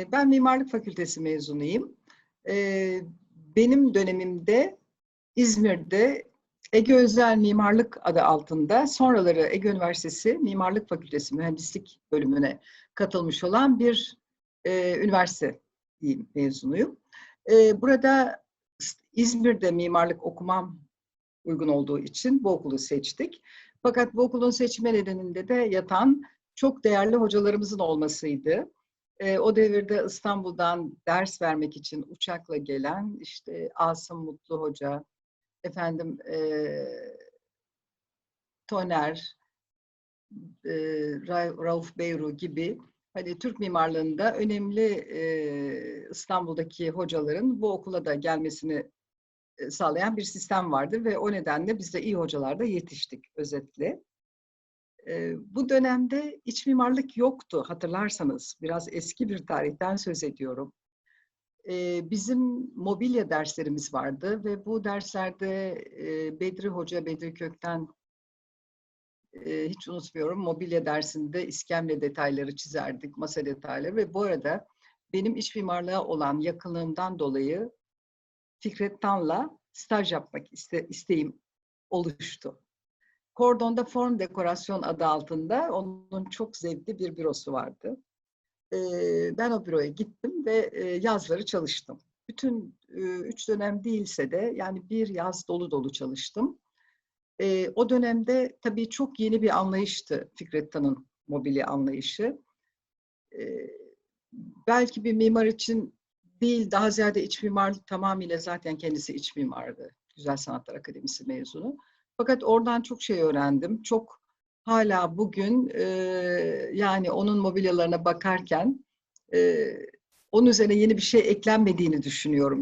Ee, ben Mimarlık Fakültesi mezunuyum. Ee, benim dönemimde İzmir'de Ege Özel Mimarlık adı altında sonraları Ege Üniversitesi Mimarlık Fakültesi Mühendislik bölümüne katılmış olan bir e, üniversite mezunuyum. E, burada İzmir'de mimarlık okumam uygun olduğu için bu okulu seçtik. Fakat bu okulun seçme nedeninde de yatan çok değerli hocalarımızın olmasıydı. E, o devirde İstanbul'dan ders vermek için uçakla gelen işte Asım Mutlu Hoca, efendim e, Toner, e, Ra- Rauf Beyru gibi hani Türk mimarlığında önemli e, İstanbul'daki hocaların bu okula da gelmesini e, sağlayan bir sistem vardı ve o nedenle biz de iyi hocalarda yetiştik özetle. Bu dönemde iç mimarlık yoktu hatırlarsanız. Biraz eski bir tarihten söz ediyorum. Bizim mobilya derslerimiz vardı ve bu derslerde Bedri Hoca, Bedri Kökten hiç unutmuyorum mobilya dersinde iskemle detayları çizerdik, masa detayları ve bu arada benim iç mimarlığa olan yakınlığımdan dolayı Fikret Tan'la staj yapmak iste, isteğim oluştu. Kordon'da Form Dekorasyon adı altında onun çok zevkli bir bürosu vardı. Ben o büroya gittim ve yazları çalıştım. Bütün üç dönem değilse de yani bir yaz dolu dolu çalıştım. O dönemde tabii çok yeni bir anlayıştı Fikret Tan'ın mobilya anlayışı. Belki bir mimar için değil, daha ziyade iç mimarlık tamamıyla zaten kendisi iç mimardı. Güzel Sanatlar Akademisi mezunu. Fakat oradan çok şey öğrendim. Çok hala bugün e, yani onun mobilyalarına bakarken e, onun üzerine yeni bir şey eklenmediğini düşünüyorum.